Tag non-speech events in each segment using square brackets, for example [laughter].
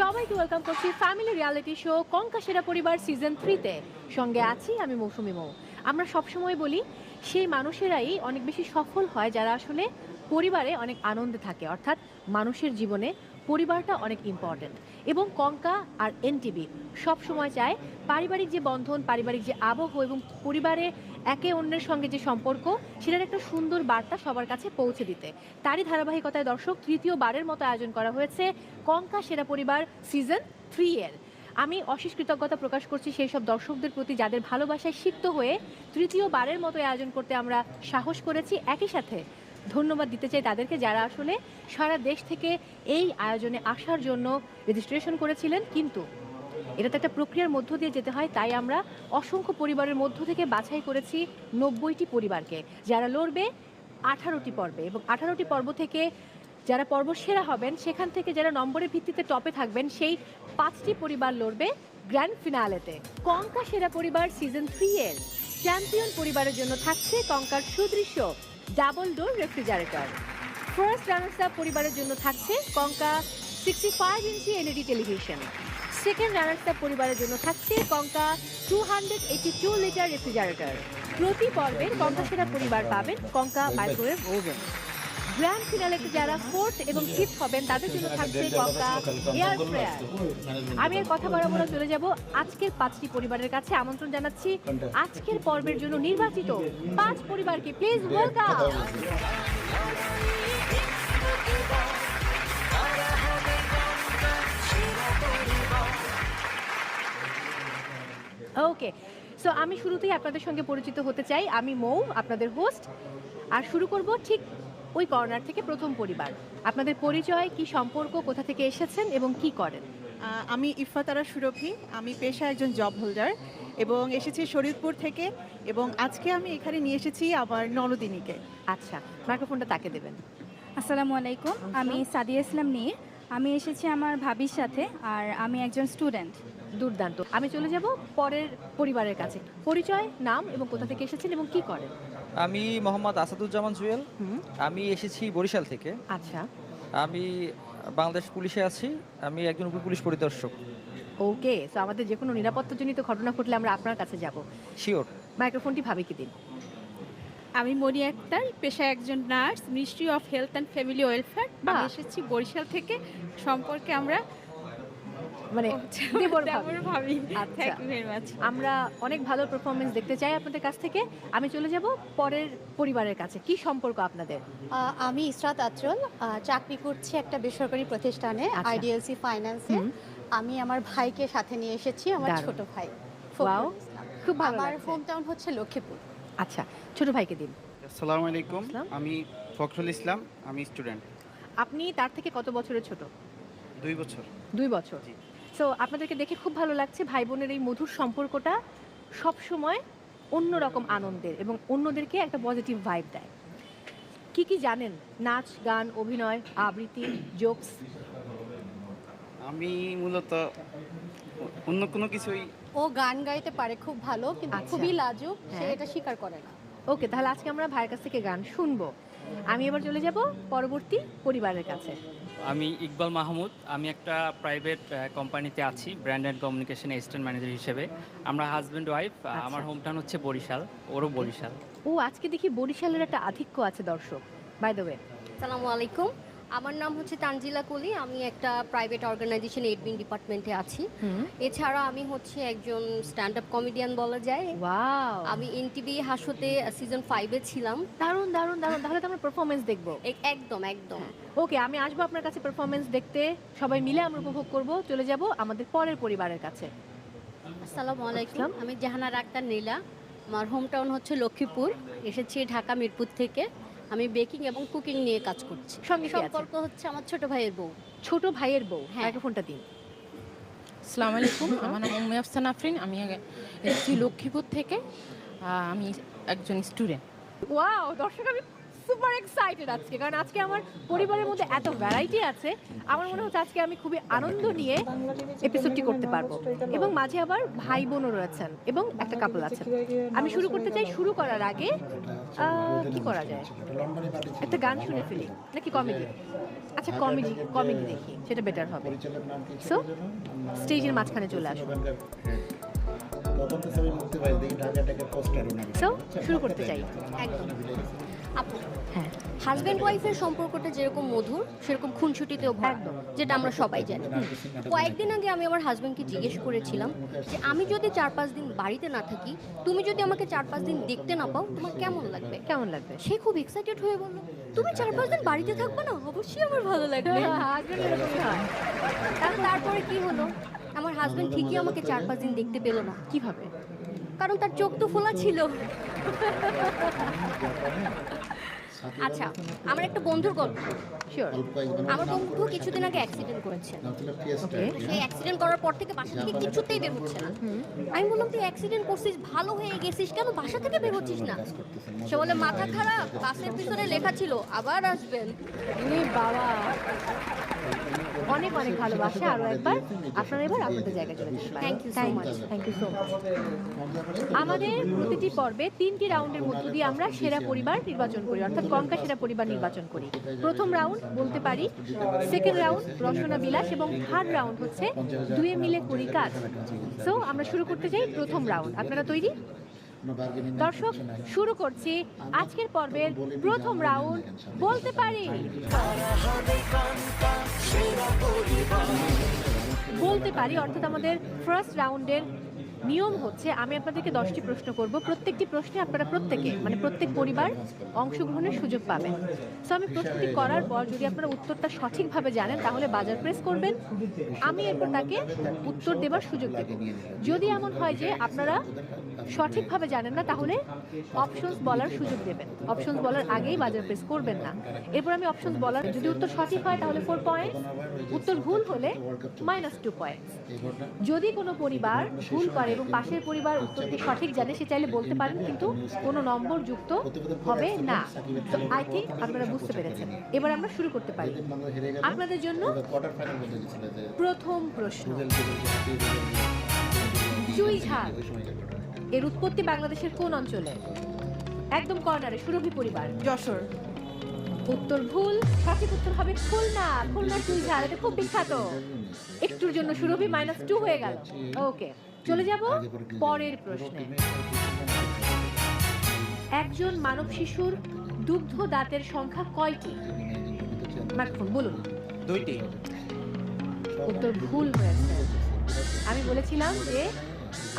সবাইকে ওয়েলকাম করছি family reality show কঙ্কা সেরা পরিবার সিজন থ্রিতে সঙ্গে আছি আমি মৌসুমি মৌ। আমরা সবসময় বলি, সেই মানুষেরাই অনেক বেশি সফল হয় যারা আসলে পরিবারে অনেক আনন্দে থাকে। অর্থাৎ মানুষের জীবনে পরিবারটা অনেক ইম্পর্ট্যান্ট এবং কঙ্কা আর এনটিভি সব সময় চায় পারিবারিক যে বন্ধন, পারিবারিক যে আবহ এবং পরিবারে একে অন্যের সঙ্গে যে সম্পর্ক, সেটার একটা সুন্দর বার্তা সবার কাছে পৌঁছে দিতে। তারই ধারাবাহিকতায় দর্শক, তৃতীয় বারের মতো আয়োজন করা হয়েছে কঙ্কা সেরা পরিবার সিজন থ্রি এর। আমি অশেষ কৃতজ্ঞতা প্রকাশ করছি সেই সব দর্শকদের প্রতি যাদের ভালোবাসায় সিক্ত হয়ে তৃতীয় বারের মতো আয়োজন করতে আমরা সাহস করেছি। একই সাথে ধন্যবাদ দিতে চাই তাদেরকে যারা আসলে সারা দেশ থেকে এই আয়োজনে আসার জন্য রেজিস্ট্রেশন করেছিলেন। কিন্তু এটা তো একটা প্রক্রিয়ার মধ্য দিয়ে যেতে হয়, তাই আমরা অসংখ্য পরিবারের মধ্য থেকে বাছাই করেছি নব্বইটি পরিবারকে। যারা লড়বে আঠারোটি পর্বে এবং আঠারোটি পর্ব থেকে যারা পর্ব সেরা হবেন, সেখান থেকে যারা নম্বরের ভিত্তিতে টপে থাকবেন, সেই পাঁচটি পরিবার লড়বে গ্র্যান্ড ফিনালেতে। কঙ্কা সেরা পরিবার সিজন থ্রি এর। চ্যাম্পিয়ন পরিবারের জন্য থাকছে কঙ্কার সুদৃশ্য double door refrigerator. First runners up পরিবারের জন্য থাকছে Kanka sixty five inch LED television second runners পরিবারের জন্য থাকছে Kanka two hundred eighty two litre refrigerator. প্রতি পর্বের কঙ্কা সেরা পরিবার পাবেন কঙ্কা মাইক্রোওয়েভ ওভেন গ্র্যান্ড ফিনালেতে যারা ফোর্থ এবং ফিফথ হবেন, তাদের জন্য থাকছে কঙ্কা এয়ার ফ্রায়ার আমি আর কথা বাড়াবো না, চলে যাব আজকের পাঁচটি পরিবারের কাছে। আমন্ত্রণ জানাচ্ছি আজকের পর্বের জন্য নির্বাচিত পাঁচ পরিবারকে। প্লিজ ওয়েলকাম ওকে সো আমি শুরুতেই আপনাদের সঙ্গে পরিচিত হতে চাই। আমি মৌ আপনাদের হোস্ট আর শুরু করব ঠিক ওই কর্নার থেকে প্রথম পরিবার। আপনাদের পরিচয় কি সম্পর্ক কোথা থেকে এসেছেন এবং কি করেন? আমি ইফাতারা সুরভি। আমি পেশা একজন জব হোল্ডার এবং এসেছি শরীরপুর থেকে এবং আজকে আমি এখানে নিয়ে এসেছি আমার ননদিনীকে আচ্ছা মাইক্রোফোনটা তাকে দেবেন। আসসালামু আলাইকুম। আমি সাদিয়া ইসলাম নীর। আমি এসেছি আমার ভাবির সাথে আর আমি একজন স্টুডেন্ট দুর্দান্ত। আমি চলে যাব পরের পরিবারের কাছে। পরিচয় নাম এবং কোথা থেকে এসেছেন এবং কি করেন? আমি মোহাম্মদ আসাদুজ্জামান জুয়েল। হুম। আমি এসেছি বরিশাল থেকে। আচ্ছা। আমি বাংলাদেশ পুলিশে আছি। আমি একজন উপ পুলিশ পরিদর্শক। ওকে সো আমাদের যে কোনো নিরাপত্তাজনিত ঘটনা ঘটলে আমরা আপনার কাছে যাব। শিওর মাইক্রোফোনটি ভাবে কি দিন? আমি মনি আক্তার পেশায় একজন nurse ministry of health and family welfare. আমি এসেছি বরিশাল থেকে। সম্পর্কে আমরা মানে ভাবে। আচ্ছা। আমরা অনেক ভালো পারফরমেন্স দেখতে চাই আপনাদের কাছ থেকে। আমি চলে যাব পরের পরিবারের কাছে। কি সম্পর্ক আপনাদের? আমি ইসরাত আচরল চাকরি করছি একটা বেসরকারি প্রতিষ্ঠানে আচ্ছা। আইডিএলসি ফাইন্যান্সে আমি আমার ভাইকে সাথে নিয়ে এসেছি আমার ছোট ভাই। খুব ভালো আমার হোম টাউন হচ্ছে লক্ষ্মীপুর। আচ্ছা ছোট ভাইকে দিন। আসসালামু আলাইকুম। আমি ফখরুল ইসলাম আমি স্টুডেন্ট আপনি তার থেকে কত বছরের ছোট? দুই বছর। দুই বছর। জি। সো আপনাদেরকে দেখে খুব ভালো লাগছে ভাই বোনের এই মধুর সম্পর্কটা সব সময় অন্যরকম আনন্দের এবং অন্যদেরকে একটা পজিটিভ ভাইব দেয়। কি কি জানেন? নাচ গান অভিনয় আবৃত্তি জোকস আমি মূলত অন্য কোনো কিছুই ও গান গাইতে পারে খুব ভালো কিন্তু আচ্ছা। খুবই লাজুক সে হ্যাঁ। এটা স্বীকার করে না। ওকে তাহলে আজকে আমরা ভাইয়ের কাছ থেকে গান শুনব। আমি এবার চলে যাব পরবর্তী পরিবারের কাছে। আমি ইকবাল মাহমুদ আমি একটা প্রাইভেট কোম্পানিতে আছি brand and communication assistant manager হিসেবে। আমরা হাজব্যান্ড ওয়াইফ আমার আমার হোমটাউন হচ্ছে বরিশাল ওরও বরিশাল। ও আজকে দেখি বরিশালের একটা আধিক্য আছে দর্শক বাই দ্য ওয়ে আসসালামু আলাইকুম। আমার নাম হচ্ছে তানজিলা কলি আমি একটা প্রাইভেট অর্গানাইজেশন এডমিন ডিপার্টমেন্টে আছি। এছাড়া আমি হচ্ছে একজন স্ট্যান্ড আপ কমেডিয়ান বলা যায়। ওয়াও আমি এনটিভি হাসতে সিজন ফাইভে ছিলাম। দারুণ দারুণ দারুণ। তাহলে তো আমরা পারফরমেন্স দেখব। একদম একদম। ওকে আমি আসব আপনার কাছে পারফরমেন্স দেখতে। সবাই মিলে আমরা উপভোগ করব চলে যাব আমাদের পরের পরিবারের কাছে। আসসালামু আলাইকুম। আমি জাহানার আক্তার নীলা। আমার হোম টাউন হচ্ছে লক্ষ্মীপুর। এসেছি ঢাকা মিরপুর থেকে। আমি বেকিং এবং কুকিং নিয়ে কাজ করছি। সঙ্গে সম্পর্ক হচ্ছে আমার ছোট ভাইয়ের বউ। ছোট ভাইয়ের বউ হ্যাঁ। ফোনটা দিন। আসসালামু আলাইকুম আমার নাম উম্মে আফসান আফরিন। আমি এসেছি লক্ষ্মীপুর থেকে আমি একজন স্টুডেন্ট ওয়াও দর্শক আমি সুপার এক্সাইটেড আজকে কারণ আজকে আমার পরিবারের মধ্যে এত ভ্যারাইটি আছে। আমার মনে হচ্ছে আজকে আমি খুবই আনন্দ নিয়ে এপিসোডটি করতে পারব। এবং মাঝে আবার ভাই বোনও রয়েছেন এবং একটা কাপল আছেন। আমি শুরু করতে চাই শুরু করার আগে কি করা যায়? একটা গান শুনে ফেলি নাকি কমেডি আচ্ছা কমেডি কমেডি দেখি সেটা বেটার হবে। সো স্টেজের মাঝখানে চলে আসুন সো শুরু করতে চাই। একদম। আপু হ্যাঁ। হাজব্যান্ড ওয়াইফের সম্পর্কটা যেরকম মধুর সেরকম খুনসুটিতেও ভরা যেটা আমরা সবাই জানি। কয়েকদিন আগে আমি আমার হাজব্যান্ডকে জিজ্ঞেস করেছিলাম যে আমি যদি চার পাঁচ দিন বাড়িতে না থাকি তুমি যদি আমাকে চার পাঁচ দিন দেখতে না পাও তোমার কেমন লাগবে? কেমন লাগবে? সে খুব এক্সাইটেড হয়ে বলল তুমি চার পাঁচ দিন বাড়িতে থাকবে না? অবশ্যই আমার ভালো লাগবে। হয় তাহলে তারপরে কি হলো? আমার হাজব্যান্ড ঠিকই আমাকে চার পাঁচ দিন দেখতে পেল না। কীভাবে? কারণ তার চোখ তো ফোলা ছিল। আচ্ছা আমার একটা বন্ধুর গল্প। শিওর আমার বন্ধু কিছুদিন আগে অ্যাক্সিডেন্ট করেছে। সেই অ্যাক্সিডেন্ট করার পর থেকে বাসা থেকে কিছুতেই বের হচ্ছে না। আমি বললাম তুই অ্যাক্সিডেন্ট করছিস ভালো হয়ে গেছিস কেন? বাসা থেকে বের হচ্ছিস না? সে বলে মাথা খারাপ বাসের পিছনে লেখা ছিল আবার আসবেন। বাবা। অনেক অনেক ভালোবাসে। আরও একবার আপনারা এবার আপনাদের জায়গায় চলে Thank you so much. Thank you so much আমাদের প্রতিটি পর্বে তিনটি রাউন্ডের মধ্য দিয়ে আমরা সেরা পরিবার নির্বাচন করি অর্থাৎ কঙ্কা সেরা পরিবার নির্বাচন করি। প্রথম রাউন্ড বলতে পারি সেকেন্ড রাউন্ড রসনা বিলাস এবং থার্ড রাউন্ড হচ্ছে দুয়ে মিলে করি কাজ। সো আমরা শুরু করতে চাই প্রথম রাউন্ড। আপনারা তৈরি? দর্শক শুরু করছি আজকের পর্বের প্রথম রাউন্ড। বলতে পারি। বলতে পারি অর্থাৎ আমাদের ফার্স্ট রাউন্ডের নিয়ম হচ্ছে আমি আপনাদেরকে দশটি প্রশ্ন করব। প্রত্যেকটি প্রশ্নে আপনারা প্রত্যেকে মানে প্রত্যেক পরিবার অংশগ্রহণের সুযোগ পাবেন। সো আমি প্রশ্নটি করার পর যদি আপনারা উত্তরটা সঠিকভাবে জানেন, তাহলে বাজার প্রেস করবেন। আমি এরপর তাকে উত্তর দেবার সুযোগ দেব। যদি এমন হয় যে আপনারা সঠিকভাবে জানেন না, তাহলে অপশনস বলার সুযোগ দেবেন। অপশনস বলার আগেই বাজার প্রেস করবেন না। এরপর আমি অপশনস বলার, যদি উত্তর সঠিক হয়, তাহলে ফোর পয়েন্ট উত্তর ভুল হলে মাইনাস টু পয়েন্ট যদি কোনো পরিবার ভুল করে এবং পাশের পরিবার উত্তরটি সঠিক জানে সে চাইলে বলতে পারেন কিন্তু কোনো নম্বর যুক্ত হবে না। তো আই থিঙ্ক আপনারা বুঝতে পেরেছেন। এবার আমরা শুরু করতে পারি। আপনাদের জন্য প্রথম প্রশ্ন। চুই ঝাল এর উৎপত্তি বাংলাদেশের কোন অঞ্চলে? একদম কর্নারে সুরভি পরিবার। যশোর। উত্তর ভুল সঠিক উত্তর হবে খুলনা। খুলনা চুই ঝাল এটা খুব বিখ্যাত। একটুর জন্য সুরভি মাইনাস টু হয়ে গেল। ওকে চলে যাব পরের প্রশ্নে। একজন মানব শিশুর দুগ্ধ দাঁতের সংখ্যা কয়টি? মাইক্রোফোন বলুন। দুইটি। উত্তর ভুল হয়েছে। আমি বলেছিলাম যে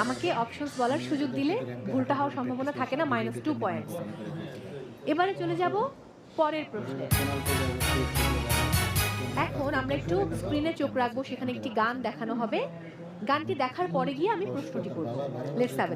আমাকে অপশনস বলার সুযোগ দিলে ভুলটা হওয়ার সম্ভাবনা থাকে না মাইনাস টু পয়েন্ট এবারে চলে যাব পরের প্রশ্নে। এখন আমরা একটু স্ক্রিনে চোখ রাখব সেখানে একটি গান দেখানো হবে। গানটি দেখার পরে গিয়ে আমি প্রশ্নটি করব। লেটস হ্যাভ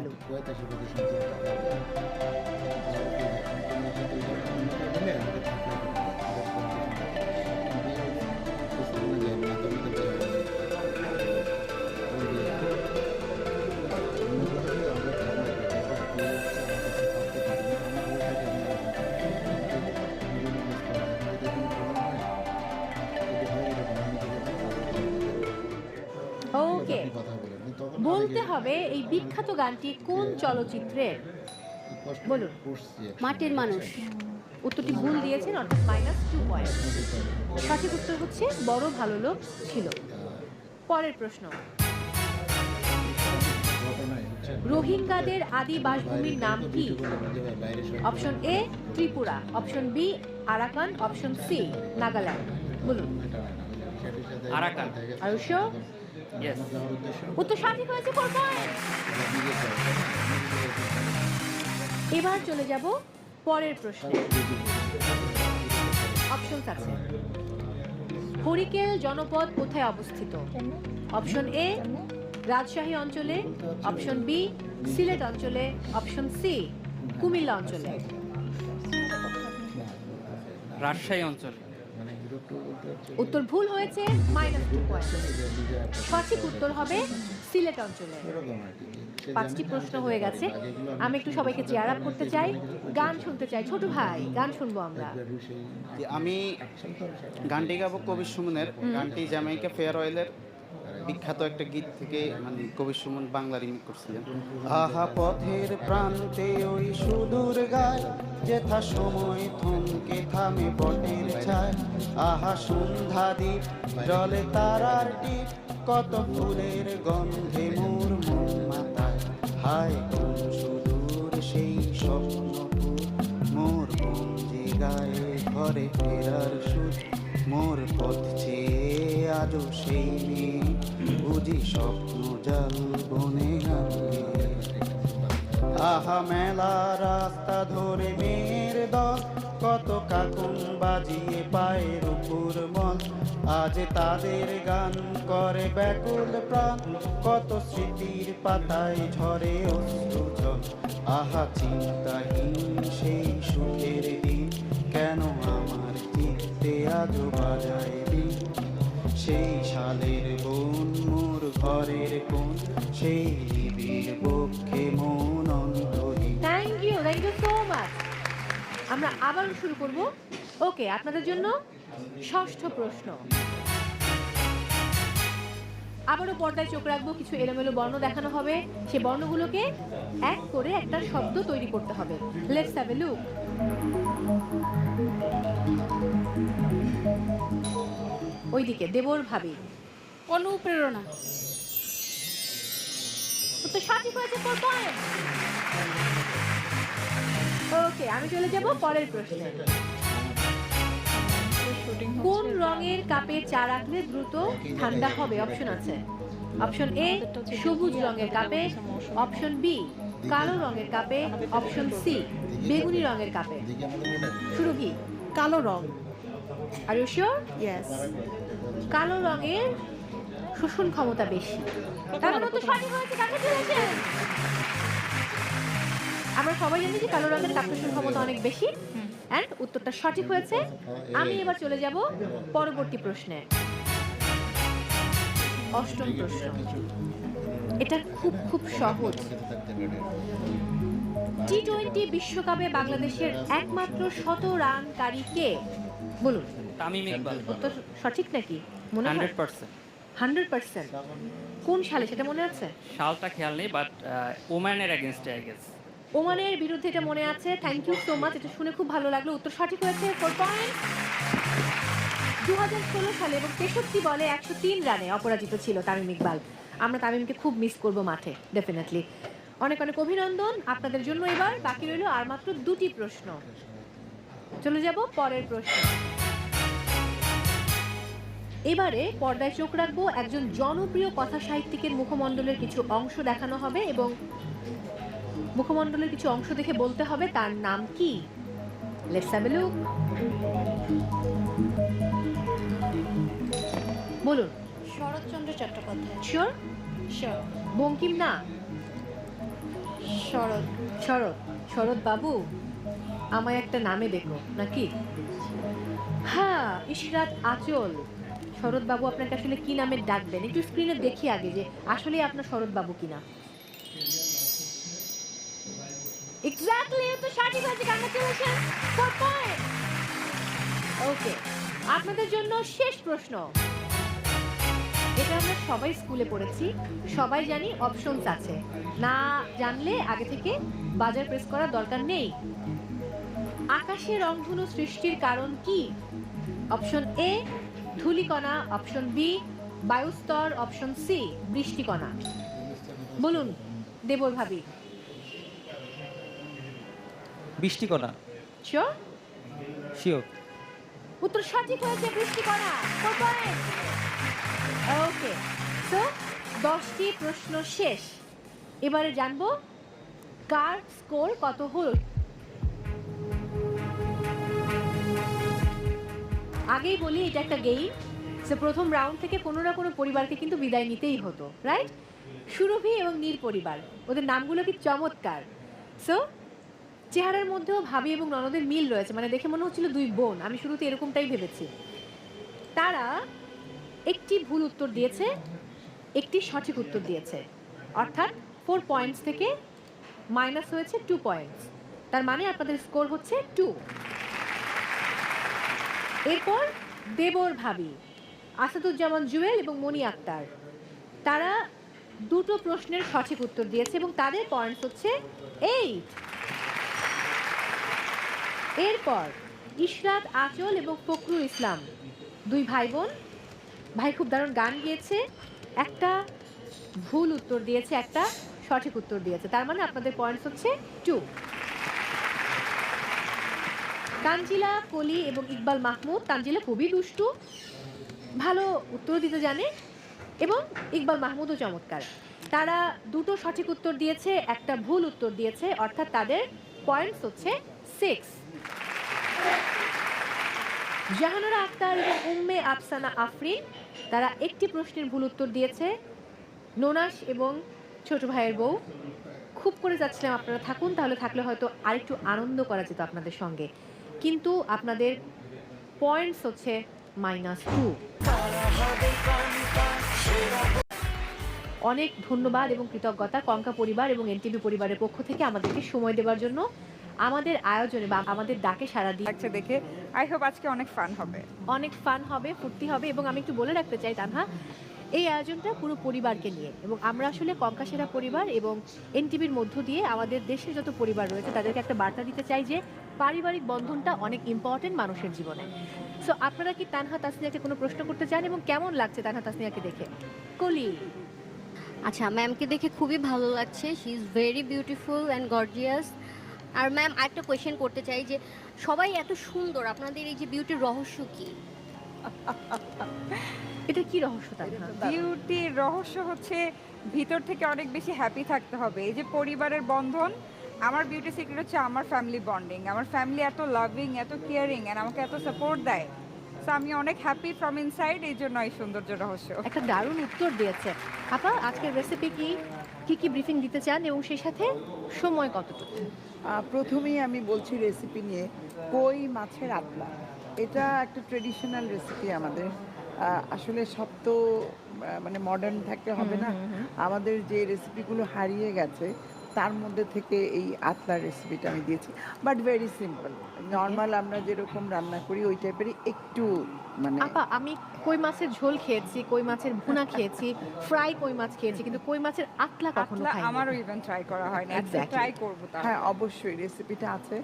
হবে এই বিখ্যাত গানটি কোন চলচ্চিত্রের? বলুন, মাটির মানুষ। উত্তরটি ভুল দিয়েছেন, অর্থাৎ মাইনাস টু পয়েন্ট সঠিক উত্তর হচ্ছে, বড় ভালো লোক ছিল। পরের প্রশ্ন। রোহিঙ্গাদের আদি বাসভূমির নাম কি? Option A Tripura. Option B Arakan. Option C Nagaland. বলুন। আরাকান। আর শিওর ইয়েস উত্তর সঠিক হয়েছে ফোর পয়েন্ট এবার চলে যাব পরের প্রশ্নে। অপশনস আছে। হরিকেল জনপদ কোথায় অবস্থিত? অপশন এ রাজশাহী অঞ্চলে। অপশন বি সিলেট অঞ্চলে। অপশন সি কুমিল্লা অঞ্চলে। রাজশাহী অঞ্চল। উত্তর ভুল হয়েছে মাইনাস টু পয়েন্ট সঠিক উত্তর হবে সিলেট অঞ্চলে। পাঁচটি প্রশ্ন হয়ে গেছে। আমি একটু সবাইকে চেয়ার আপ করতে চাই। গান শুনতে চাই। ছোট ভাই, গান শুনব আমরা। আমি গানটি গাবো কবির সুমনের। গানটি জ্যামাইকা ফেয়ার অয়েলের বিখ্যাত একটা গীত থেকে মানে কবির সুমন বাংলা রিমিক করছিলেন। আহা পথের প্রান্তে ওই সুদূর গায়, যেথা সময় থমকে থামে বটের ছায়। আহা সন্ধ্যা দ্বীপ, জলে তারার টিপ কত ফুলের গন্ধে মোর মন মাতায়। হায় কোন সুদূর সেই স্বপ্নপুর, মোর মন যে গায়ে ঘরে ফেরার সুর। মোর পথ আজও সেই মেয়ে। বুঝি স্বপ্ন জাল বনে আহা মেলা রাস্তা ধরে মেয়ের দল। কত কাকুন বাজিয়ে পায়ের উপর মন আজ তাদের গান করে ব্যাকুল প্রাণ। কত স্মৃতির পাতায় ঝরে জল। আহা চিন্তাহীন সেই আজও বাজায় সেই শালের বোন, মোর ঘরের কোন সেই নিবিড় পক্ষে মন অন্তহীন। Thank you thank you so much আমরা আবার শুরু করব। ওকে, আপনাদের জন্য ষষ্ঠ প্রশ্ন। আবারও পর্দায় চোখ রাখব, কিছু এলোমেলো বর্ণ দেখানো হবে। সে বর্ণগুলোকে এক করে একটা শব্দ তৈরি করতে হবে। লেটস হ্যাভ এ লুক ওইদিকে দেবর ভাবি। অনুপ্রেরণা। তো সঠিক হয়েছে ওকে আমি চলে যাব পরের প্রশ্নে। কোন রঙের কাপে চা রাখলে দ্রুত ঠান্ডা হবে? অপশন আছে। অপশন এ সবুজ রঙের কাপে। অপশন বি কালো রঙের কাপে। অপশন সি বেগুনি রঙের কাপে। শুরু কি? কালো রং। আর ইউ শিওর ইয়েস কালো রঙের শোষণ ক্ষমতা বেশি! আমরা সবাই জানি যে কালো রঙের কাপ শোষণ ক্ষমতা অনেক বেশি। অ্যান্ড উত্তরটা সঠিক হয়েছে। আমি এবার চলে যাব পরবর্তী প্রশ্নে। অষ্টম প্রশ্ন। এটা খুব খুব সহজ। টি টোয়েন্টি বিশ্বকাপে বাংলাদেশের একমাত্র শত রানকারী কে? বলুন। তামিম ইকবাল উত্তর সঠিক নাকি? মনে হয় হান্ড্রেড পার্সেন্ট হান্ড্রেড পার্সেন্ট কোন সালে? সেটা মনে আছে? সালটা খেয়াল নেই বাট ওম্যানের এগেনস্টে আই গেস ওমানের বিরুদ্ধে এটা মনে আছে। থ্যাংক ইউ সো মাচ এটা শুনে খুব ভালো লাগল। উত্তর সঠিক হয়েছে। ফোর পয়েন্ট দু হাজার ষোলো সালে এবং তেষট্টি বলে একশো তিন রানে অপরাজিত ছিল তামিম ইকবাল। আমরা তামিমকে খুব মিস করব মাঠে ডেফিনেটলি অনেক অনেক অভিনন্দন আপনাদের জন্য এবার। বাকি রইল আর মাত্র দুটি প্রশ্ন। চলে যাব পরের প্রশ্ন। এবারে পর্দায় চোখ রাখব একজন জনপ্রিয় কথা সাহিত্যিকের মুখমণ্ডলের কিছু অংশ দেখানো হবে এবং মুখমণ্ডলের কিছু অংশ দেখে বলতে হবে তার নাম কি? লেটস হ্যাভ লুক বলুন। শরৎচন্দ্র চট্টোপাধ্যায়। শিওর শিওর বঙ্কিম না? শরৎ। শরৎ। শরৎ বাবু আমায় একটা নামে দেখো নাকি? হ্যাঁ ইশরাত আচল। শরৎবাবু আপনাকে আসলে কি নামে ডাকবেন? একটু স্ক্রিনে দেখি আগে যে আসলে আপনার শরৎ বাবু কিনা এক্স্যাক্টলি ওকে আপনাদের জন্য শেষ প্রশ্ন। এটা আমরা সবাই স্কুলে পড়েছি, সবাই জানি অপশনস আছে। না জানলে আগে থেকে বাজার প্রেস করার দরকার নেই। আকাশে রংধনু সৃষ্টির কারণ কি? অপশন এ ধূলিকণা। অপশন বি বায়ুস্তর। অপশন সি বৃষ্টিকণা। বলুন দেবর ভাবি। বৃষ্টিকণা। শিওর শিওর উত্তর সঠিক হয়েছে বৃষ্টিকণা। ওকে তো দশটি প্রশ্ন শেষ। এবারে জানব কার স্কোর কত হল? আগেই বলি, এটা একটা গেম সে প্রথম রাউন্ড থেকে কোনো না কোনো পরিবারকে কিন্তু বিদায় নিতেই হতো রাইট সুরভি এবং নীর পরিবার, ওদের নামগুলো কি চমৎকার। সো চেহারার মধ্যেও ভাবি এবং ননদের মিল রয়েছে মানে দেখে মনে হচ্ছিল দুই বোন, আমি শুরুতে এরকমটাই ভেবেছি। তারা একটি ভুল উত্তর দিয়েছে, একটি সঠিক উত্তর দিয়েছে। অর্থাৎ ফোর পয়েন্টস থেকে মাইনাস হয়েছে টু পয়েন্টস তার মানে আপনাদের স্কোর হচ্ছে টু এরপর দেবর ভাবি, আসাদুজ্জামান জুয়েল এবং মনি আক্তার। তারা দুটো প্রশ্নের সঠিক উত্তর দিয়েছে এবং তাদের পয়েন্টস হচ্ছে এইট এরপর ইশরাত আচল এবং ফখরুল ইসলাম, দুই ভাই বোন ভাই খুব দারুণ গান গিয়েছে, একটা ভুল উত্তর দিয়েছে, একটা সঠিক উত্তর দিয়েছে। তার মানে আপনাদের পয়েন্টস হচ্ছে টু তানজিলা কলি এবং ইকবাল মাহমুদ তানজিলা খুবই দুষ্টু, ভালো উত্তর দিতে জানে এবং ইকবাল মাহমুদও চমৎকার। তারা দুটো সঠিক উত্তর দিয়েছে, একটা ভুল উত্তর দিয়েছে, অর্থাৎ তাদের পয়েন্টস হচ্ছে সিক্স জাহানারা আক্তার এবং উম্মে আফসানা আফরিন, তারা একটি প্রশ্নের ভুল উত্তর দিয়েছে নোনাস এবং ছোট ভাইয়ের বউ। খুব করে যাচ্ছিলাম, আপনারা থাকুন, তাহলে থাকলে হয়তো আরেকটু আনন্দ করা যেত আপনাদের সঙ্গে। কিন্তু আপনাদের পয়েন্টস হচ্ছে মাইনাস টু অনেক ধন্যবাদ এবং কৃতজ্ঞতা কঙ্কা পরিবার এবং এনটিভি পরিবারের পক্ষ থেকে আমাদেরকে সময় দেওয়ার জন্য। আমাদের আয়োজনে বা আমাদের ডাকে সারা দিয়ে লাগছে দেখে। আই হোপ আজকে অনেক ফান হবে। অনেক ফান হবে ফুর্তি হবে এবং আমি একটু বলে রাখতে চাই তানহা এই আয়োজনটা পুরো পরিবারকে নিয়ে এবং আমরা আসলে কঙ্কাসেরা পরিবার এবং এনটিভির মধ্য দিয়ে আমাদের দেশে যত পরিবার রয়েছে তাদেরকে একটা বার্তা দিতে চাই যে পারিবারিক বন্ধনটা অনেক ইম্পর্টেন্ট মানুষের জীবনে। সো আপনারা কি তানহা তাসনিয়াকে কোনো প্রশ্ন করতে চান এবং কেমন লাগছে তানহা তাসনিয়াকে দেখে? কলি। আচ্ছা ম্যামকে দেখে খুবই ভালো লাগছে। She is very beautiful and gorgeous R ma'am আরেকটা কোয়েশ্চেন করতে চাই যে সবাই এত সুন্দর আপনাদের এই যে বিউটির রহস্য কি? [laughs] এটা কি রহস্য তানহা? বিউটির রহস্য হচ্ছে ভিতর থেকে অনেক বেশি হ্যাপি থাকতে হবে। এই যে পরিবারের বন্ধন আমার বিউটি সিক্রেট হচ্ছে আমার ফ্যামিলি বন্ডিং আমার ফ্যামিলি এত লাভিং এত কেয়ারিং অ্যান্ড আমাকে এত সাপোর্ট দেয়। সো আমি অনেক হ্যাপি ফ্রম ইনসাইড এই জন্য এই সৌন্দর্য রহস্য। একটা দারুণ উত্তর দিয়েছে। আপা আজকের রেসিপি কি কি কি ব্রিফিং দিতে চান এবং সেই সাথে সময় কতটুকু? প্রথমেই আমি বলছি রেসিপি নিয়ে কই মাছের আতলা? এটা একটা ট্রেডিশনাল রেসিপি আমাদের। আসলে সব তো মানে মডার্ন থাকতে হবে না। আমাদের যে রেসিপিগুলো হারিয়ে গেছে তার মধ্যে থেকে এই আতলার রেসিপিটা আমি দিয়েছি। বাট ভেরি সিম্পল নর্মাল আমরা যেরকম রান্না করি ওই টাইপেরই একটু মানে আপা আমি কই মাছের ঝোল খেয়েছি কই মাছের ভুনা খেয়েছি ফ্রাই কই মাছ খেয়েছি কিন্তু কই মাছের আতলা কখনো খাইনি। আমারও ইভেন ট্রাই করা হয়নি আজকে Exactly. ট্রাই করব তা হ্যাঁ অবশ্যই রেসিপিটা আছে।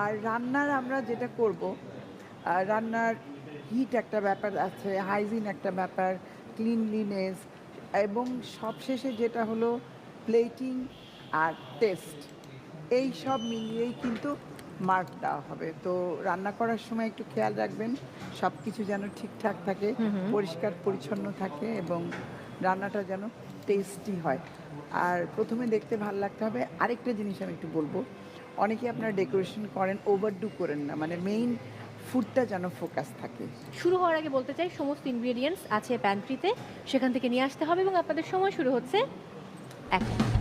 আর রান্নার আমরা যেটা করব রান্নার হিট একটা ব্যাপার আছে হাইজিন একটা ব্যাপার ক্লিনলিনেস এবং সবশেষে যেটা হলো প্লেটিং আর টেস্ট এই সব মিলিয়েই কিন্তু মার্ক দেওয়া হবে। তো রান্না করার সময় একটু খেয়াল রাখবেন সব কিছু যেন ঠিকঠাক থাকে পরিষ্কার পরিচ্ছন্ন থাকে এবং রান্নাটা যেন টেস্টি হয়। আর প্রথমে দেখতে ভালো লাগতে হবে আরেকটা জিনিস আমি একটু বলব। অনেকে আপনারা ডেকোরেশন করেন ওভারডু করেন না মানে মেইন ফুডটা যেন ফোকাস থাকে। শুরু হওয়ার আগে বলতে চাই সমস্ত ইনগ্রেডিয়েন্টস আছে প্যান্ট্রিতে সেখান থেকে নিয়ে আসতে হবে এবং আপনাদের সময় শুরু হচ্ছে এখন।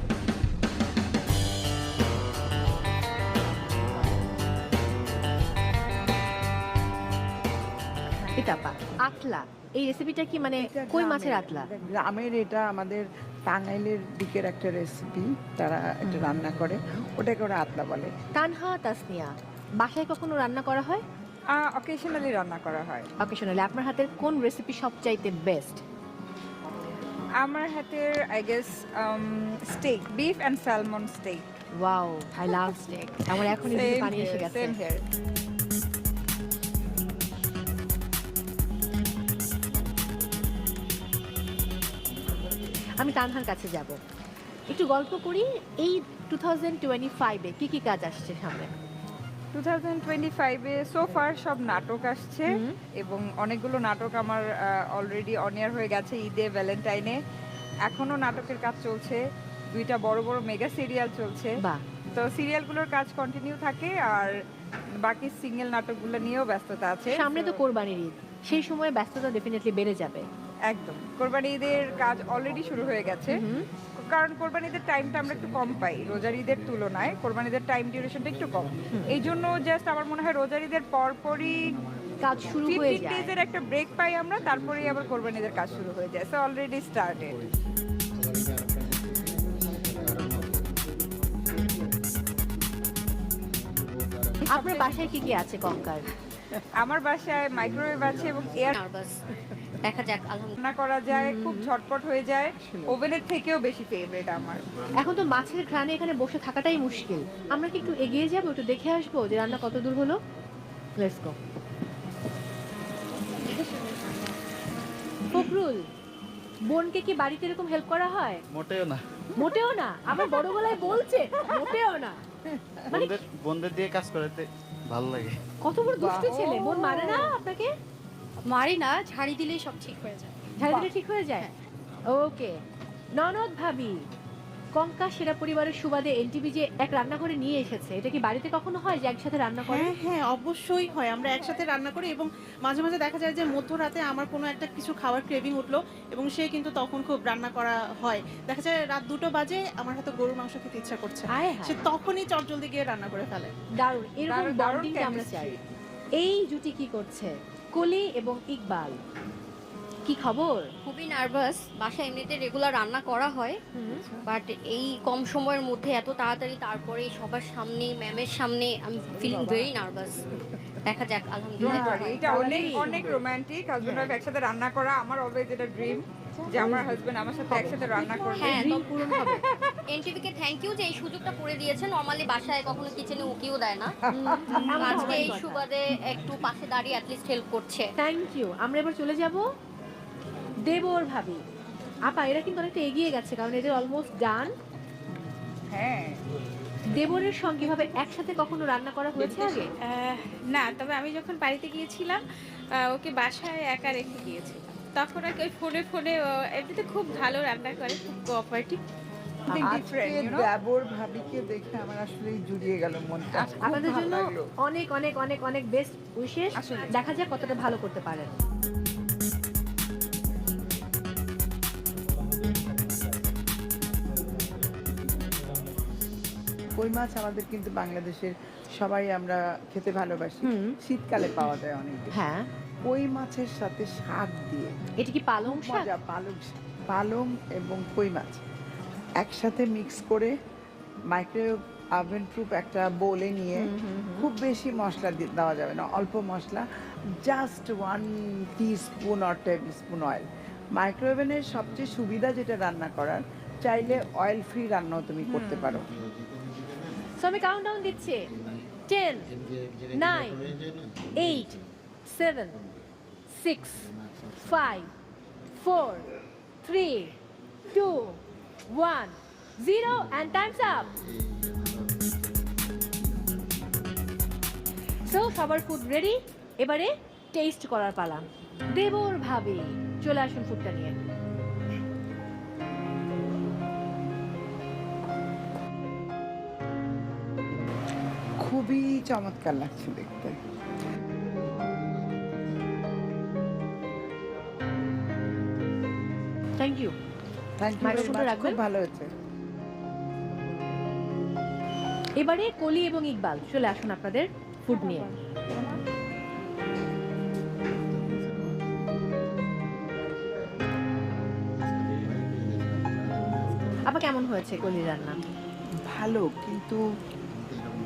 এটা আতলা এই রেসিপিটা কি মানে কই মাছের আতলা? গ্রামের এটা আমাদের টাঙ্গাইলের দিকের একটা রেসিপি তারা এটা রান্না করে। ওটাকে ওরা আতলা বলে। তানহা তাসনিয়া বাসায় কখনো রান্না করা হয়? অকেশনালি রান্না করা হয়। অকেশনালি আপনার হাতের কোন রেসিপি সবচাইতে বেস্ট আমার হাতের I guess steak beef and salmon steak wow I love steak আমার এখন পানি এসে গেছে। আমি তানহার কাছে যাব। একটু গল্প করি এই টু থাউজেন্ড টোয়েন্টি ফাইভে কী কী কাজ আসছে সামনে? টু থাউজেন্ড টোয়েন্টি ফাইভে সো ফার সব নাটক আসছে এবং অনেকগুলো নাটক আমার অলরেডি অনিয়ার হয়ে গেছে ঈদে ভ্যালেন্টাইনে এখনও নাটকের কাজ চলছে দুইটা বড় বড় মেগা সিরিয়াল চলছে। তো সিরিয়ালগুলোর কাজ কন্টিনিউ থাকে আর বাকি সিঙ্গেল নাটকগুলো নিয়েও ব্যস্ততা আছে। সামনে তো কোরবানির ঈদ সেই সময় ব্যস্ততা ডেফিনেটলি বেড়ে যাবে। একদম। কোরবানি ঈদের কাজ অলরেডি শুরু হয়ে গেছে। কারণ কোরবানিদের টাইমটা আমরা একটু কম পাই রোজার ঈদের তুলনায়। কোরবানিদের টাইম ডিউরেশনটা একটু কম। এই জন্য জাস্ট আমার মনে হয় রোজার ঈদের পরপরই কাজ শুরু হয়ে যায়। ডেজের একটা ব্রেক পাই আমরা তারপরেই আবার কোরবানি ঈদের কাজ শুরু হয়ে যায়। সো অলরেডি স্টার্টেড আপনার বাসায় কি কি আছে কঙ্কার আমার বাসায় মাইক্রোওয়েভ আছে এবং এয়ার দেখা যাক আলহামদুলিল্লাহ। করা যায় খুব ঝটপট হয়ে যায়। ওভেনের থেকেও বেশি ফেভারিট আমার। এখন তো মাছের ঘ্রাণে এখানে বসে থাকাটাই মুশকিল। আমরা কি একটু এগিয়ে যাব একটু দেখে আসব যে রান্না কত দূর হলো? লেটস গো ফখরুল বোনকে কি বাড়িতে এরকম হেল্প করা হয়? মোটেও না। মোটেও না? আমার বড় গলায় বলছে মোটেও না। মানে বন্ধুদের বন্ধুদের দিয়ে কাজ করতে ভালো লাগে। কত বড় দুষ্টু ছেলে বোন মারে না আপনাকে? মারি না ঝাড়ি দিলেই সব ঠিক হয়ে যায়। ঝাড়ি দিলে ঠিক হয়ে যায়? ওকে। ননদ ভাবি কঙ্কা সেরা পরিবারের সুবাদে এনটিভি যে এক রান্নাঘরে নিয়ে এসেছে এটা কি বাড়িতে কখনো হয় যে একসাথে রান্না করে? হ্যাঁ হ্যাঁ অবশ্যই হয়। আমরা একসাথে রান্না করি এবং মাঝে মাঝে দেখা যায় যে মধ্যরাতে আমার কোনো একটা কিছু খাওয়ার ক্রেভিং উঠল এবং সে কিন্তু তখন খুব রান্না করা হয়। দেখা যায় রাত দুটো বাজে আমার হয়তো গরুর মাংস খেতে ইচ্ছা করছে। সে তখনই চটজলদি গিয়ে রান্না করে ফেলে। দারুণ। এরকম দারুণ- বন্ডিংটা আমরা চাই। এই জুটি কি করছে? কলি এবং ইকবাল। কি খবর? খুবই নার্ভাস। বাসায় এমনিতে রেগুলার রান্না করা হয় বাট এই কম সময়ের মধ্যে এত তাড়াতাড়ি তারপরে সবার সামনে ম্যামের সামনে আমি ফিলিং ভেরি নার্ভাস দেখা যাক আলহামদুলিল্লাহ। এটা অনেক অনেক রোমান্টিক হাজবেন্ড ওয়াইফ একসাথে রান্না করা আমার অলওয়েজ এটা ড্রিম যে আমার হাজবেন্ড আমার সাথে একসাথে রান্না করবে। হ্যাঁ Dream পূরণ হবে। এনটিভিকে থ্যাংক ইউ যে এই সুযোগটা করে দিয়েছে। নর্মালি বাসায় কখনো কিচেনে উকিও দেয় না। আজকে এই সুবাদে একটু পাশে দাঁড়িয়ে অ্যাটলিস্ট হেল্প করছে। থ্যাংক ইউ আমরা এবার চলে যাব দেবর ভাবি। আপা এরা কিন্তু অনেকটা এগিয়ে গেছে কারণ এদের অলমোস্ট ডান হ্যাঁ। দেবরের সঙ্গে ভাবে একসাথে কখনো রান্না করা হয়েছে আগে? আহ, না তবে আমি যখন বাড়িতে গিয়েছিলাম আহ, ওকে বাসায় একা রেখে গিয়েছিলাম। তখন আর ওই ফোনে ফোনে এমনিতে খুব ভালো রান্না করে খুব কোঅপারেটিভ different, আজকে you know? দেবর ভাবিকে দেখে আমার আসলে জুড়িয়ে গেল মনটা আপনাদের জন্য অনেক অনেক অনেক অনেক বেস্ট উইশেস দেখা যাক কতটা ভালো করতে পারেন। কই মাছ আমাদের কিন্তু বাংলাদেশের সবাই আমরা খেতে ভালোবাসি। শীতকালে পাওয়া যায় অনেক হ্যাঁ। কই মাছের সাথে শাক দিয়ে? এটা কি পালং শাক? মজা পালং শাক। পালং এবং কই মাছ। একসাথে মিক্স করে মাইক্রোওয়েভ ওভেন প্রুফ একটা বোলে নিয়ে খুব বেশি মশলা দেওয়া যাবে না অল্প মশলা। Just one spoon or table spoon oil মাইক্রোওভেনের সবচেয়ে সুবিধা যেটা রান্না করার চাইলে অয়েল ফ্রি রান্নাও তুমি করতে পারো। সো আমি কাউন্টডাউন দিচ্ছি। Ten nine eight seven six five four three two one zero and time's up so সবার ফুড রেডি এবারে টেস্ট করার পালা। দেবর ভাবি, চলে আসুন ফুডটা নিয়ে। খুবই চমৎকার লাগছে দেখতে। থ্যাংক ইউ থ্যাংক ইউ মাইক্রোফোনটা রাখবেন? খুব ভালো হয়েছে। এবারে কলি এবং ইকবাল চলে আসুন আপনাদের ফুড নিয়ে। আপা কেমন হয়েছে কলি রান্না? ভালো কিন্তু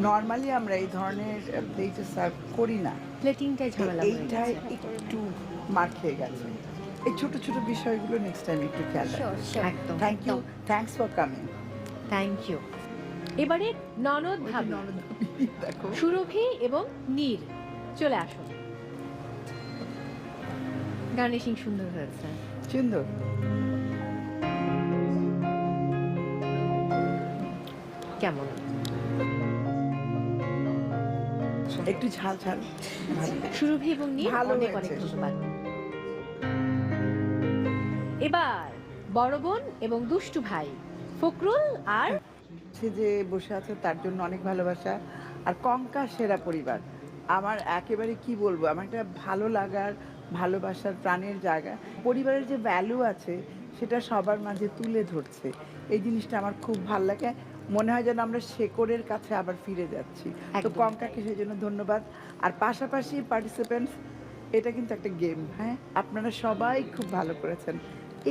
নর্মালি আমরা এই ধরনের প্লেটে সার্ভ করি না। প্লেটিংটাই ঝামেলা এইটাই একটু মার খেয়ে গেছে। এই ছোট ছোট বিষয়গুলো নেক্সট টাইম একটু খেয়াল. একদম। Thank you thanks for coming thank you এবারে ননদ ভাবি। [laughs] দেখো। সুরভি এবং নীর চলে আসুন। গার্নিশিং সুন্দর হয়েছে। সুন্দর। কেমন? একটু ঝাল ঝাল। সুরভি এবং নীর ভালো অনেক অনেক ধন্যবাদ। এবার বড় বোন এবং দুষ্টু ভাই ফকরুল আর সে যে বসে আছে তার জন্য অনেক ভালোবাসা আর কঙ্কা সেরা পরিবার। আমার একেবারে কি বলব আমার একটা ভালো লাগার ভালোবাসার প্রাণের জায়গা। পরিবারের যে ভ্যালু আছে সেটা সবার মাঝে তুলে ধরছে। এই জিনিসটা আমার খুব ভালো লাগে। মনে হয় যেন আমরা শেকড়ের কাছে আবার ফিরে যাচ্ছি। তো কঙ্কাকে সেই জন্য ধন্যবাদ। আর পাশাপাশি পার্টিসিপেন্টস এটা কিন্তু একটা গেম হ্যাঁ? আপনারা সবাই খুব ভালো করেছেন।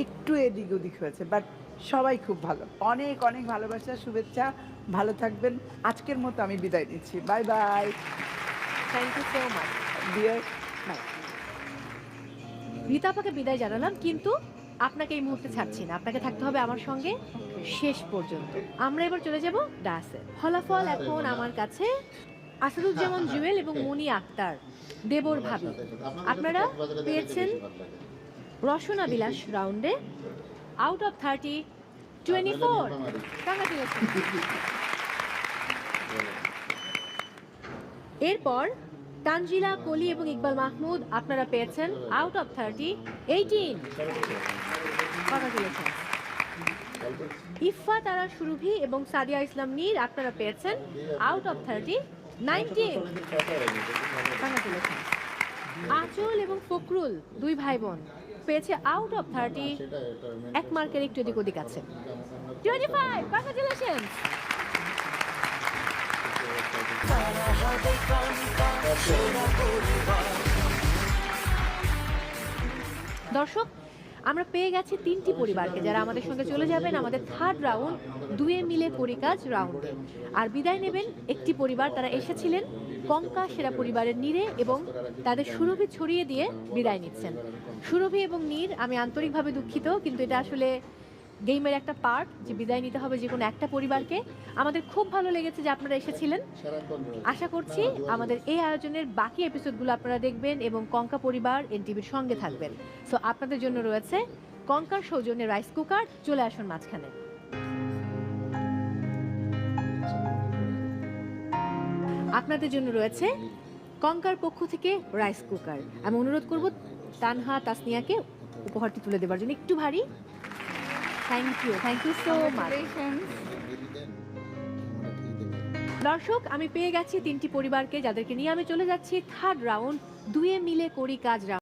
একটু এদিক ওদিক হয়েছে বাট সবাই খুব ভালো। অনেক অনেক ভালোবাসা শুভেচ্ছা ভালো থাকবেন। আজকের মতো আমি বিদায় নিচ্ছি। Bye bye thank you so much dear Rita আপাকে বিদায় জানালাম কিন্তু আপনাকে এই মুহূর্তে ছাড়ছি না। আপনাকে থাকতে হবে আমার সঙ্গে শেষ পর্যন্ত। আমরা এবার চলে যাব ডাসে ফলাফল এখন আমার কাছে আসাদুজ্জামান জুয়েল এবং মনি আক্তার দেবর ভাবি। আপনারা পেয়েছেন রসনা বিলাস রাউন্ডে out of thirty twenty four এরপর তানজিলা কলি এবং ইকবাল মাহমুদ, আপনারা পেয়েছেন out of thirty eighteen Ifa Tara Surovi এবং সাদিয়া ইসলাম নীর আপনারা পেয়েছেন আউট অফ থার্টি নাইনটিন আচল এবং ফকরুল দুই ভাই বোন। পেয়েছে আউট অফ থার্টি এক মার্কের একটু এদিক ওদিক আছে। টোয়েন্টি ফাইভ দর্শক আমরা পেয়ে গেছি তিনটি পরিবারকে। যারা আমাদের সঙ্গে চলে যাবেন, আমাদের থার্ড রাউন্ড দুয়ে মিলে পরিকাজ রাউন্ডে আর বিদায় নেবেন একটি পরিবার। তারা এসেছিলেন কঙ্কা সেরা পরিবারের নীরে এবং তাদের সুরভি ছড়িয়ে দিয়ে বিদায় নিচ্ছেন। সুরভি এবং নীর, আমি আন্তরিকভাবে দুঃখিত, কিন্তু এটা আসলে গেমের একটা পার্ট যে বিদায় নিতে হবে যে কোনো একটা পরিবারকে। আমাদের খুব ভালো লেগেছে যে আপনারা এসেছিলেন। আশা করছি আমাদের এই আয়োজনের বাকি এপিসোডগুলো আপনারা দেখবেন এবং কঙ্কা পরিবার এনটিভির সঙ্গে থাকবেন। সো আপনাদের জন্য রয়েছে কঙ্কার সৌজন্যে রাইস কুকার চলে আসুন মাঝখানে। আপনাদের জন্য রয়েছে কঙ্কার পক্ষ থেকে রাইস কুকার আমি অনুরোধ করব তানহা তাসনিয়াকে উপহারটি তুলে দেওয়ার জন্য একটু ভারী। Thank you thank you so much দর্শক আমি পেয়ে গেছি তিনটি পরিবারকে যাদেরকে নিয়ে আমি চলে যাচ্ছি থার্ড রাউন্ড দুয়ে মিলে করি কাজ রাউন্ড